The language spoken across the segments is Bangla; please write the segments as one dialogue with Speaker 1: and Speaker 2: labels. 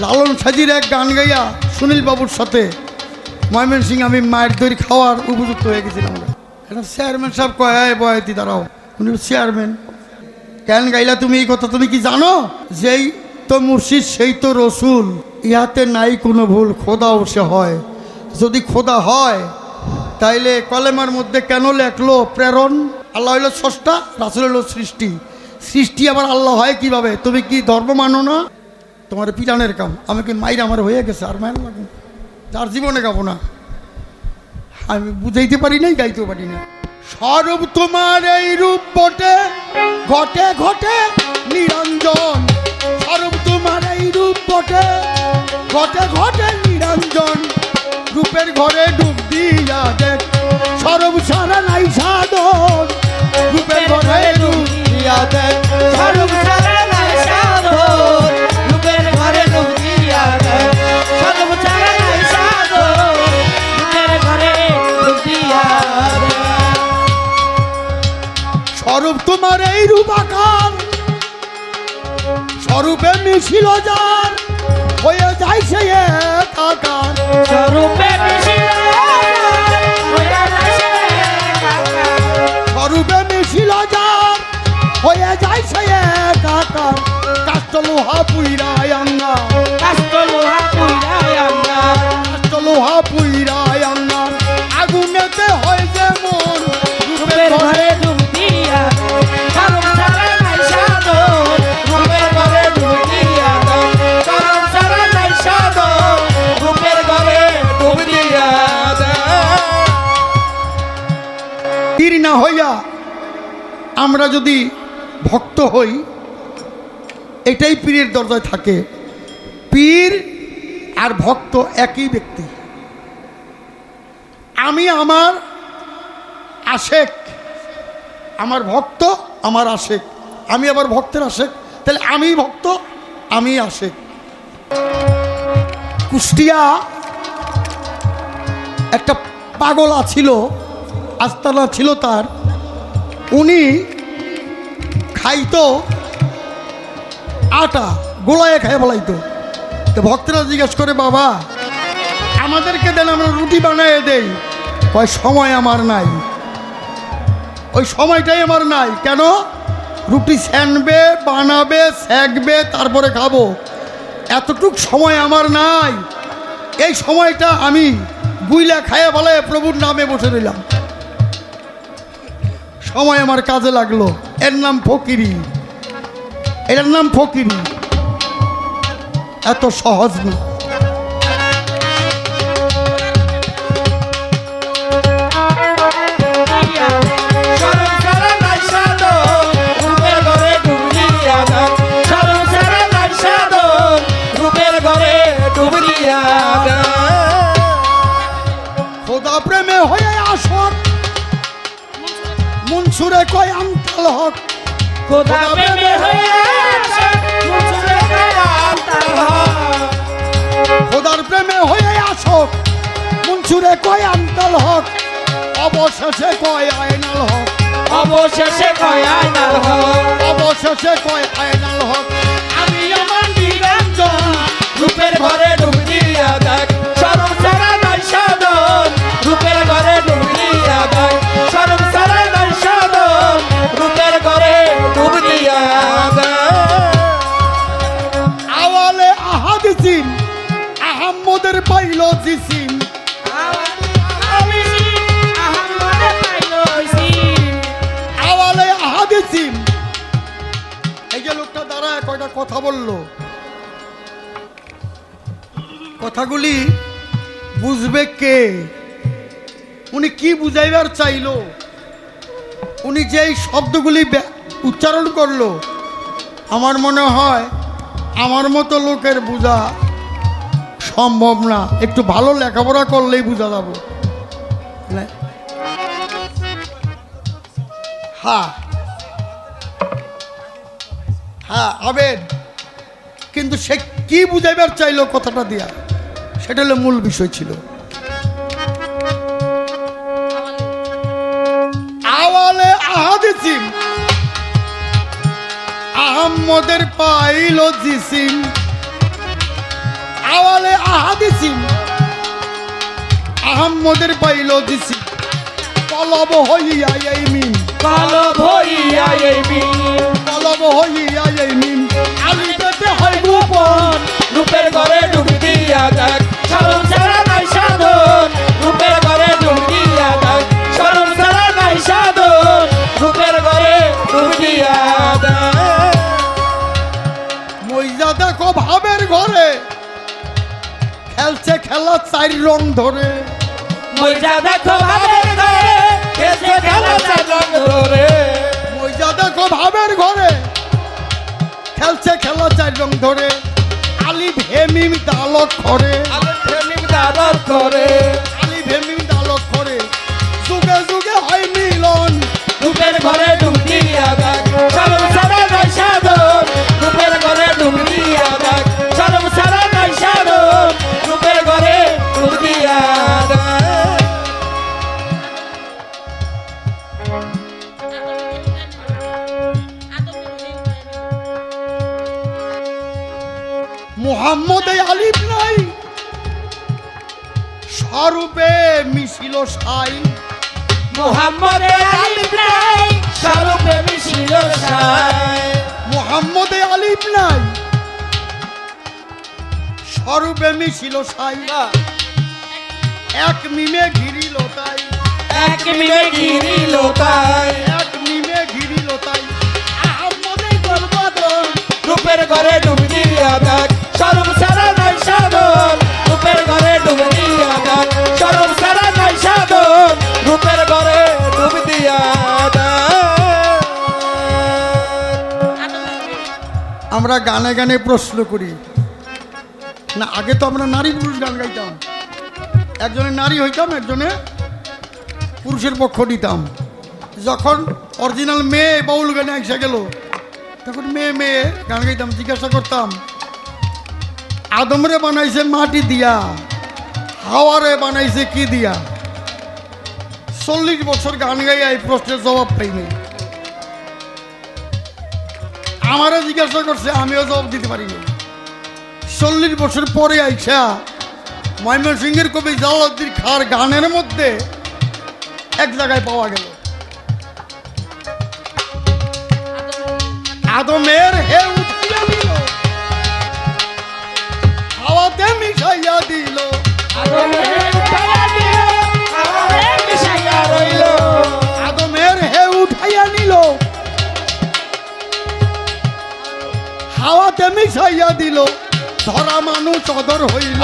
Speaker 1: লালন সাজির এক গান গাইয়া সুনীল বাবুর সাথে ময়মন সিং আমি মায়ের দই খাওয়ার উপযুক্ত হয়ে গেছিলাম। এটা চেয়ারম্যান সাহেব কয় "এই বয়াতি দাঁড়াও। উনি চেয়ারম্যান কেন গাইলা তুমি এই কথা তুমি কি জানো? যেই তো মুর্শিদ, সেই তো রসুল। ইহাতে নাই কোনো ভুল, খোদাও সে হয়। যদি খোদা হয়, তাইলে কলেমার মধ্যে কেন লেখলো প্রেরণ? আল্লাহ হইল স্রষ্টা, রাসুল হইল সৃষ্টি। সৃষ্টি আবার আল্লাহ হয় কীভাবে? তুমি কি ধর্ম মানো না? তোমার পিরানের কাম। আমি কি মাইর আমার হয়ে গেছে, আর মায়ের লাগবে। তার জীবনে গাবো না। আমি বুঝাইতে পারি নাই, গাইতেও পারি না স্বরূপ তোমার এই রূপ বটে, ঘটে ঘটে, নিরঞ্জন। স্বরূপ তোমার এই রূপ বটে, ঘটে ঘটে, নিরঞ্জন। রূপের ঘরে ডুব দিয়া দেখ স্বরূপ সারা নাই সাধন। রূপের ঘরে ডুব দিয়া দেখ
Speaker 2: স্বরূপ
Speaker 1: আকার স্বরূপে মিছিল যার হয়ে যায় সে একাকার
Speaker 2: স্বরূপে মিশিল।
Speaker 1: স্বরূপে মিছিল যার হয়ে যায় সে কাকার কাষ্ট লোহা পুইরায় আমরা যদি ভক্ত হই, এটাই পীরের দরজায় থাকে। পীর আর ভক্ত একই ব্যক্তি। আমি আমার আশেক, আমার ভক্ত আমার আশেক। আমি আবার ভক্তের আশেক, তাহলে আমি ভক্ত, আমি আশেক। কুষ্টিয়া একটা পাগল ছিল আস্তানা ছিল তার। উনি খাইতো, আটা গোলায় খাই বলাইতো তো ভক্তরা জিজ্ঞেস করে, বাবা, আমাদেরকে দেন, আমরা রুটি বানিয়ে দেই। কয়, সময় আমার নাই। ওই সময়টাই আমার নাই। কেন? রুটি স্যানবে বানাবে, সেঁকবে, তারপরে খাব। এতটুক সময় আমার নাই। এই সময়টা আমি গুইলা খাইয়ে বলে প্রভুর নামে বসে রইলাম। সময় আমার কাজে লাগল। এর নাম ফকিরি। এটার নাম ফকিরি। এত সহজ না। প্রেমে হয়ে আসক মনসুরে কয় আমতাল হক
Speaker 2: খোদা প্রেমে হয়ে।
Speaker 1: খোদার প্রেমে হয়ে আসক মনসুরে কয় আমতাল হক অবশেষে কয় আয়নাল হক
Speaker 2: অবশেষে কয় আয়নাল হক।
Speaker 1: অবশেষে কয় আয়নাল হক
Speaker 2: আমি আমার নিরঞ্জন রূপের ঘরে ডুব
Speaker 1: বলল, কথাগুলি বুঝবে কে? উনি কি বুঝাইবার চাইলো? উনি যেই শব্দগুলি উচ্চারণ করল, আমার মনে হয় আমার মতো লোকের বোঝা সম্ভব না। একটু ভালো লেখাপড়া করলেই বোঝা যাব। হ্যাঁ। হ্যাঁ আবেদ। কিন্তু সে কি বুঝাইবার চাইলো কথাটা দিয়া সেটা হলো মূল বিষয় ছিল। আওয়ালে আহাদিসিম আহম্মদের পাইল জিসিম দিছি আহম্মদের পাইল দিছি কলব হইয়া এই মিন
Speaker 2: কালো ভইয়া এই মিন
Speaker 1: কলব হইয়া
Speaker 2: গোপন রূপের ঘরে ডুব দিয়া দেখ সরম সারা নাই সাধন রূপের ঘরে ডুব দিয়া দেখ সরম সারা নাই সাধন রূপের ঘরে ডুব দিয়া
Speaker 1: মইজা দেখো ভাবের ঘরে খেলছে খেলা চার রং ধরে।
Speaker 2: মজা দেখো বাবের ঘরে খেলছে খেলা চালন ধরে।
Speaker 1: মইজা দেখো ভাবের ঘরে খেলছে খেলা চার রং ধরে। আলি ভেমিম দালক করে।
Speaker 2: আলো প্রেমিক দাদর করে।
Speaker 1: আলি ভেমিম দালক করে। যুগে যুগে হয় মিলন।
Speaker 2: দুপের ঘরে ডুব
Speaker 1: মুহাম্মদ আলিফ নাই। স্বরূপে মিছিল সাই।
Speaker 2: মোহাম্মদে আলিফ নাই স্বরূপে মিশিল সাই।
Speaker 1: মুহাম্মদ আলিফ নাই। স্বরূপে মিছিল সাই। এক মিমে ঘিরিল তাই।
Speaker 2: এক মিলে গিরিল তাই।
Speaker 1: এক মিমে ঘিরিল তাই। আহম্মদে গর্বাদন
Speaker 2: রূপের ঘরে ডুব দিয়া দেখ
Speaker 1: আমরা গানে গানে প্রশ্ন করি। না, আগে তো আমরা নারী পুরুষ গান গাইতাম। একজনে নারী হইতাম, একজনে পুরুষের পক্ষ নিতাম। যখন অরিজিনাল মেয়ে বাউল গানে এসে গেল, তখন মেয়ে মেয়ে গান গাইতাম, জিজ্ঞাসা করতাম, আদমরে বানাইছে মাটি দিয়া, হাওয়ারে বানাইছে কি দিয়া? চল্লিশ বছর গান গাইয়া এই প্রশ্নের জবাব পাইনি। আমারও জিজ্ঞাসা করছে, আমিও জবাব দিতে পারিনি। চল্লিশ বছর পরে আইসা ময়মনসিংহের কবি জালাউদ্দিন খার গানের মধ্যে এক জায়গায় পাওয়া গেল। আদমের হে উঠিয়া দিল, হাওয়াতে মিশাইয়া দিল। আদমের হাওয়াতে মিশাইয়া দিল। ধরা মানুষ অদর হইল।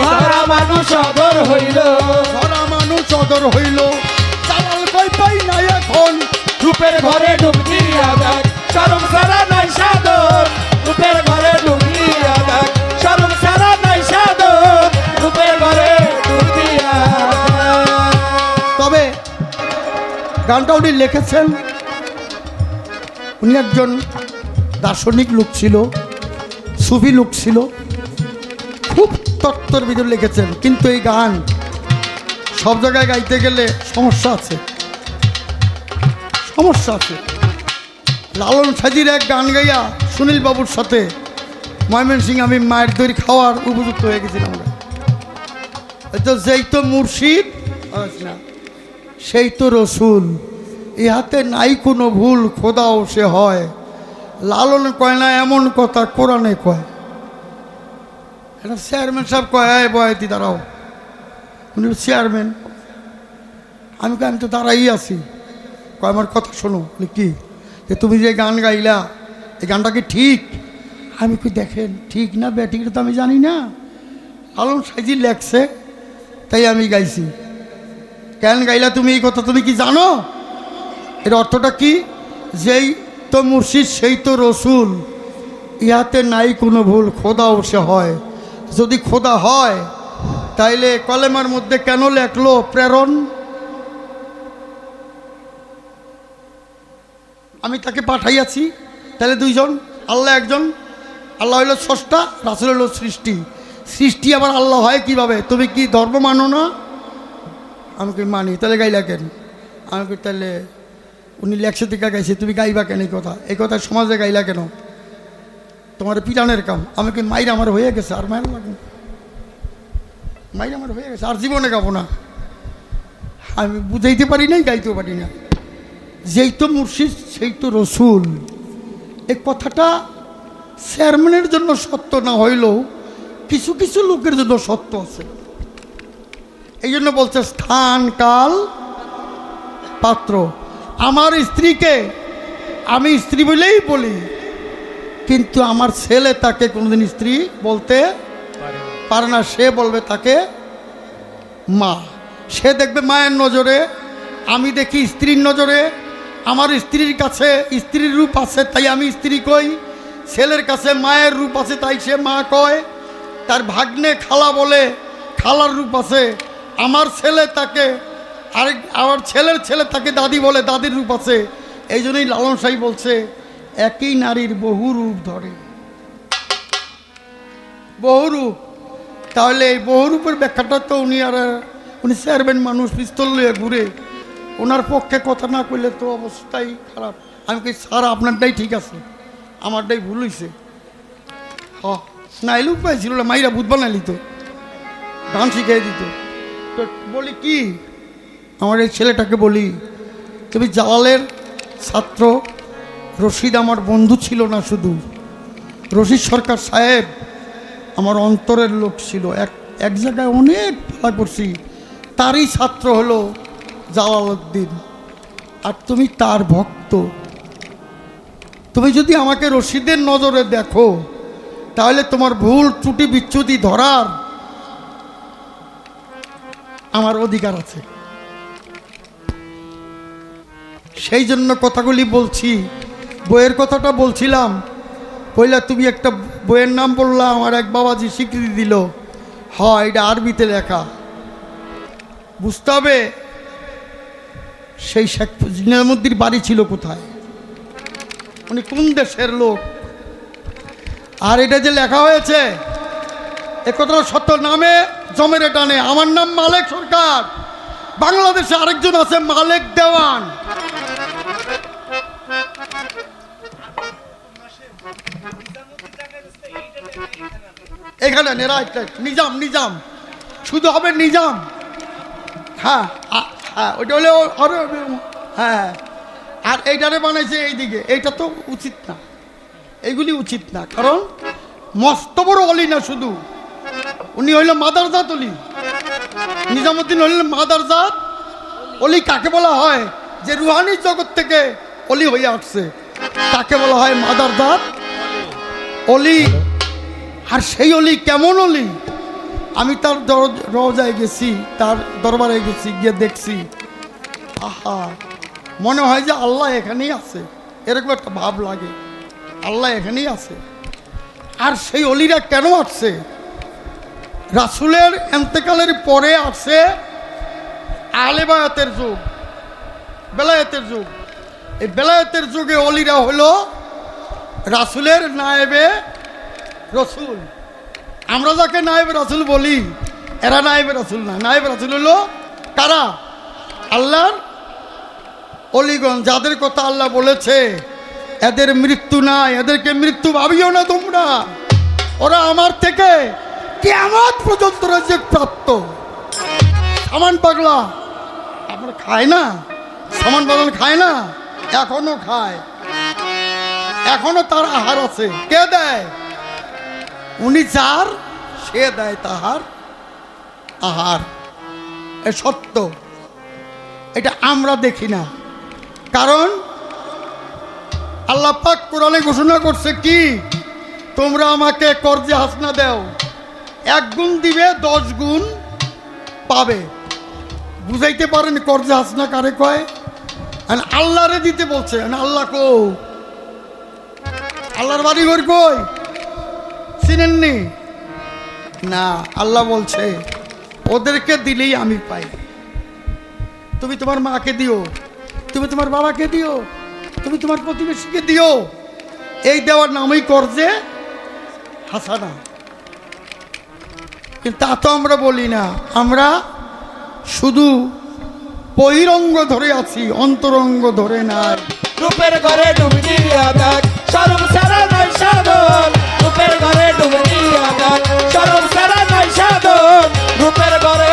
Speaker 2: ধরা মানুষ অদর হইল।
Speaker 1: ধরা মানুষ অদর হইল। চালাল কই পাই না এখন?
Speaker 2: রূপের ঘরে দিয়া দেখ সরম সারা নাই সাধন। রূপের ঘরে সরম সারা নাই রূপের ঘরে
Speaker 1: তবে গানটা উনি লিখেছেন। উনি একজন দার্শনিক লোক ছিল। সুফি লোক ছিল। খুব তত্ত্বর ভিতর লিখেছেন, কিন্তু এই গান সব জায়গায় গাইতে গেলে সমস্যা আছে। সমস্যা আছে। লালন সাজির এক গান গাইয়া সুনীল বাবুর সাথে ময়মনসিং আমি মায়ের দই খাওয়ার উপযুক্ত হয়ে গেছিলাম। ওই তো যেই তো মুর্শিদ, সেই তো রসুল। ইহাতে নাই কোনো ভুল, খোদাও সে হয়। লালন কয় না, এমন কথা কোরআনে কয়। এটা চেয়ারম্যান সাহেব কয় বয়তি, দাঁড়াও। উনি চেয়ারম্যান আমি আমি তো দাঁড়াই আছি। কয়, আমার কথা শোনো। কি? যে, তুমি যে গান গাইলা, এই গানটা কি ঠিক? আমি কি দেখেন, ঠিক না ব্যাটিং তো আমি জানি না। আলম সাইজি লেখছে, তাই আমি গাইছি। কেন গাইলা তুমি, এই কথা তুমি কি জানো? এর অর্থটা কি? যেই তো মুর্শিদ, সেই তো রসুল। ইহাতে নাই কোনো ভুল, খোদাও সে হয়। যদি খোদা হয়, তাইলে কলেমার মধ্যে কেন লেখলো প্রেরণ? আমি তাকে পাঠাইয়াছি। তাহলে দুইজন, আল্লাহ একজন, আল্লাহ হইল স্রষ্টা, রাসুল হইল সৃষ্টি। সৃষ্টি আবার আল্লাহ হয় কীভাবে? তুমি কি ধর্ম মানো না? আমি কি মানি তাহলে গাইলা কেন? আমি তাহলে উনি লেখছে থেকে গাইছে, তুমি গাইবা কেন এই কথা? এই কথা সমাজে গাইলা কেন? তোমার পিটানের কাম। আমি কি মাইর আমার হয়ে গেছে, আর মায়ের লাগে মাইরা আমার হয়ে গেছে, আর জীবনে গাবো না। আমি বুঝাইতে পারি নাই গাইতেও পারি না। যেই তো মুর্শিদ, সেই তো রসুল। এ কথাটা চেয়ারম্যানের জন্য সত্য না হইলেও কিছু কিছু লোকের জন্য সত্য আছে। এই জন্য বলছে, স্থান, কাল, পাত্র। আমার স্ত্রীকে আমি স্ত্রী বলেই বলি। কিন্তু আমার ছেলে তাকে কোনোদিন স্ত্রী বলতে পারে না। সে বলবে তাকে মা। সে দেখবে মায়ের নজরে, আমি দেখি স্ত্রীর নজরে, আমার স্ত্রীর কাছে স্ত্রীর রূপ আছে, তাই আমি স্ত্রী কই। ছেলের কাছে মায়ের রূপ আছে, তাই সে মা কয়। তার ভাগ্নে খালা বলে, খালার রূপ আছে। আমার ছেলে তাকে, আরেক, আমার ছেলের ছেলে তাকে দাদি বলে, দাদির রূপ আছে। এই জন্যই লালন সাহি বলছে একই নারীর বহু রূপ ধরে। বহুরূপ তাহলে এই বহুরূপের ব্যাখ্যাটা তো উনি আর, উনি চেয়ারম্যান মানুষ, পিস্তল লইয়া ঘুরে। ওনার পক্ষে কথা না কইলে তো অবস্থাই খারাপ। আমি কই, স্যার, আপনারটাই ঠিক আছে। আমারটাই ভুল হইছে। হ। না এলুক পাইছিল না, মাইরা ভূত বানাইলি তো। গান শিখিয়ে দিত। তো বলি কি? আমার এই ছেলেটাকে বলি, তুমি জালালের ছাত্র রশিদ আমার বন্ধু ছিল না শুধু। রশিদ সরকার সাহেব আমার অন্তরের লোক ছিল। এক এক জায়গায় অনেক ভালো করছি তারই ছাত্র হলো জালালউদ্দিন। আর তুমি তার ভক্ত। তুমি যদি আমাকে রশিদের নজরে দেখো, তাহলে তোমার ভুল, ত্রুটি, বিচ্যুতি ধরার আমার অধিকার আছে। সেই জন্য কথাগুলি বলছি বইয়ের কথাটা বলছিলাম। কইলা, তুমি একটা বইয়ের নাম বললা, আমার এক বাবাজি স্বীকৃতি দিল। হয়, এটা আরবিতে লেখা। বুঝতে হবে, সেই শেখ বাড়ি ছিল কোথায়? উনি কোন দেশের লোক? আর এটা যে লেখা হয়েছে, এ কথাটা সত্য নামে, জমের টানে। আমার নাম মালেক সরকার। বাংলাদেশে আরেকজন আছে মালেক দেওয়ান। এখানে নে, রাইট নিজাম নিজাম। শুধু হবে নিজাম। হ্যাঁ হ্যাঁ ওইটা হলে আরও হ্যাঁ আর এইটারে বানাইছে এইদিকে। এইটা তো উচিত না। এইগুলি উচিত না। কারণ মস্ত বড় অলি না শুধু। উনি হইল মাদারজাত অলি। নিজামুদ্দিন হইলেন মাদারজাত অলি। কাকে বলা হয়? যে রুহানি জগৎ থেকে অলি হয়ে আসছে। তাকে বলা হয়? মাদারজাত অলি। আর সেই অলি কেমন অলি? আমি তার রওজায় গেছি, তার দরবারে গেছি, গিয়ে দেখছি। আহা, মনে হয় যে আল্লাহ এখানেই আছে। এরকম একটা ভাব লাগে। আল্লাহ এখানেই আছে। আর সেই অলিরা কেন আসছে? রাসুলের এন্তেকালের পরে আসছে আলেবায়াতের যুগ, বেলায়েতের যুগ। এই বেলায়েতের যুগে অলিরা হলো রাসুলের নায়েবে রসুল। আমরা যাকে নায়েবে রাসুল বলি, এরা নায়েবে রাসুল না। নায়েবে রাসুল হলো কারা? আল্লাহর অলিগণ। যাদের কথা আল্লাহ বলেছে, এদের মৃত্যু নাই, এদেরকে মৃত্যু ভাবিও না তোমরা। ওরা আমার থেকে কেমন পর্যন্ত রয়েছে প্রাপ্ত। সামান পাগলা। আমরা খায় না? সামান পাগল খায় না? এখনও খায়। এখনও তার আহার আছে। কে দেয়? উনি যার, সে দেয় তাহার আহার। এ সত্য। এটা আমরা দেখি না। কারণ আল্লাহ পাক কোরআনে ঘোষণা করছে কি? তোমরা আমাকে কর্জে হাসনা দাও। এক গুণ দিবে, দশ গুণ পাবে। বুঝাইতে পারেন কর্জে হাসনা কারে কয়? আল্লাহরে দিতে বলছে। আল্লাহ কো আল্লাহর বাড়ি ঘর কই? চিনেননি? না, আল্লাহ বলছে, ওদেরকে দিলেই আমি পাই। তুমি তোমার মাকে দিও, তুমি তোমার বাবাকে দিও, তুমি তোমার প্রতিবেশীকে দিও। এই দেওয়ার নামই করছে হাসানা। কিন্তু তা তো আমরা বলি না, আমরা শুধু বহিরঙ্গ ধরে আছি, অন্তরঙ্গ ধরে নাই।
Speaker 2: রূপের ঘরে ডুব দিয়া দেখ সরম সারা নাই সাধন রূপের ঘরে ডুব দিয়া দান সরব সারা নাই সাধন রূপের ঘরে